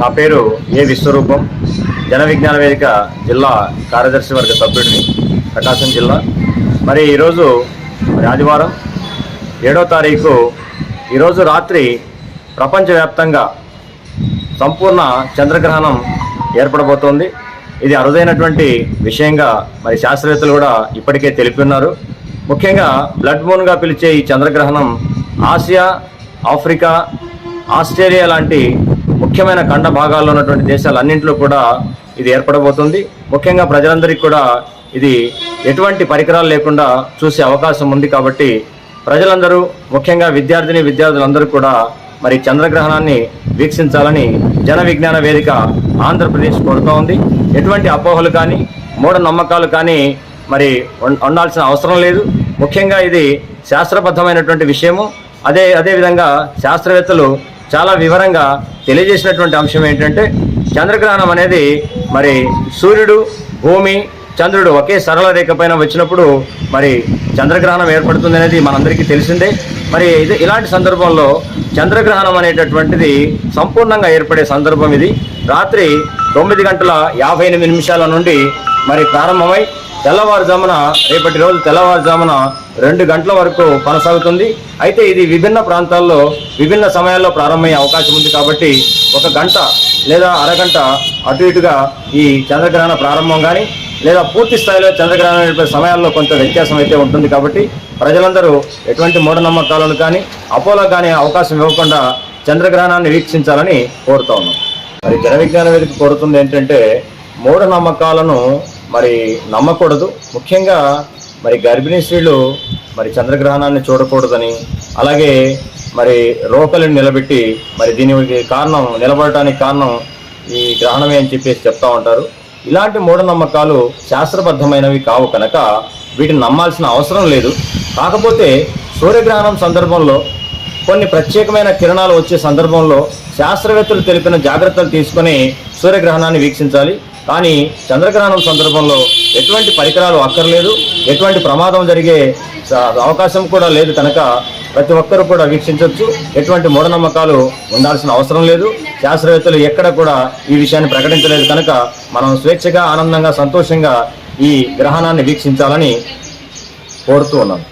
నా పేరు ఏ విశ్వరూపం? జన విజ్ఞాన వేదిక జిల్లా కార్యదర్శి వర్గ సభ్యుడిని ప్రకాశం జిల్లా. మరి ఈరోజు మరి ఆదివారం ఏడో తారీఖు ఈరోజు రాత్రి ప్రపంచవ్యాప్తంగా సంపూర్ణ చంద్రగ్రహణం ఏర్పడబోతోంది. ఇది అరుదైనటువంటి విషయంగా మరి శాస్త్రవేత్తలు కూడా ఇప్పటికే తెలిపి ఉన్నారు ముఖ్యంగా బ్లడ్ మూన్గా పిలిచే ఈ చంద్రగ్రహణం ఆసియా ఆఫ్రికా ఆస్ట్రేలియా లాంటి ముఖ్యమైన ఖండ భాగాల్లో ఉన్నటువంటి దేశాలన్నింటిలో కూడా ఇది ఏర్పడబోతుంది. ముఖ్యంగా ప్రజలందరికీ కూడా ఇది ఎటువంటి పరికరాలు లేకుండా చూసే అవకాశం ఉంది కాబట్టి ప్రజలందరూ ముఖ్యంగా విద్యార్థిని విద్యార్థులందరూ కూడా మరి చంద్రగ్రహణాన్ని వీక్షించాలని జన విజ్ఞాన వేదిక ఆంధ్రప్రదేశ్ కోరుతూ ఉంది. ఎటువంటి అపోహలు కానీ మూఢనమ్మకాలు కానీ మరి ఉండాల్సిన అవసరం లేదు. ముఖ్యంగా ఇది శాస్త్రబద్ధమైనటువంటి విషయము. అదే అదేవిధంగా శాస్త్రవేత్తలు చాలా వివరంగా తెలియజేసినటువంటి అంశం ఏంటంటే చంద్రగ్రహణం అనేది మరి సూర్యుడు భూమి చంద్రుడు ఒకే సరళ రేఖ పైన వచ్చినప్పుడు మరి చంద్రగ్రహణం ఏర్పడుతుంది అనేది మనందరికీ తెలిసిందే. మరి ఇది ఇలాంటి సందర్భంలో చంద్రగ్రహణం అనేటటువంటిది సంపూర్ణంగా ఏర్పడే సందర్భం ఇది. రాత్రి తొమ్మిది గంటల యాభై ఎనిమిది నిమిషాల నుండి మరి ప్రారంభమై తెల్లవారుజామున రేపటి రోజు తెల్లవారుజామున రెండు గంటల వరకు కొనసాగుతుంది. అయితే ఇది విభిన్న ప్రాంతాల్లో విభిన్న సమయాల్లో ప్రారంభమయ్యే అవకాశం ఉంది కాబట్టి ఒక గంట లేదా అరగంట అటు ఇటుగా ఈ చంద్రగ్రహణ ప్రారంభం కానీ లేదా పూర్తి స్థాయిలో చంద్రగ్రహణం ఏర్పడే సమయాల్లో కొంత వ్యత్యాసం అయితే ఉంటుంది కాబట్టి ప్రజలందరూ ఎటువంటి మూఢనమ్మకాలను కానీ అపోలో కానీ అవకాశం ఇవ్వకుండా చంద్రగ్రహణాన్ని వీక్షించాలని కోరుతా ఉన్నాం. మరి జన విజ్ఞాన వేదిక కోరుతుంది ఏంటంటే మూఢనమ్మకాలను మరి నమ్మకూడదు. ముఖ్యంగా మరి గర్భిణీ స్త్రీలు మరి చంద్రగ్రహణాన్ని చూడకూడదని అలాగే మరి రోకలిని నిలబెట్టి మరి దీనికి కారణం నిలబడటానికి కారణం ఈ గ్రహణమే అని చెప్పేసి చెప్తా ఉంటారు. ఇలాంటి మూఢనమ్మకాలు శాస్త్రబద్ధమైనవి కావు కనుక వీటిని నమ్మాల్సిన అవసరం లేదు. కాకపోతే సూర్యగ్రహణం సందర్భంలో కొన్ని ప్రత్యేకమైన కిరణాలు వచ్చే సందర్భంలో శాస్త్రవేత్తలు తెలిపిన జాగ్రత్తలు తీసుకొని సూర్యగ్రహణాన్ని వీక్షించాలి. కానీ చంద్రగ్రహణం సందర్భంలో ఎటువంటి పరికరాలు అక్కర్లేదు. ఎటువంటి ప్రమాదం జరిగే అవకాశం కూడా లేదు కనుక ప్రతి ఒక్కరూ కూడా వీక్షించవచ్చు ఎటువంటి మూఢనమ్మకాలు ఉండాల్సిన అవసరం లేదు. శాస్త్రవేత్తలు ఎక్కడ కూడా ఈ విషయాన్ని ప్రకటించలేదు కనుక మనం స్వేచ్ఛగా ఆనందంగా సంతోషంగా ఈ గ్రహణాన్ని వీక్షించాలని కోరుతూ ఉన్నాను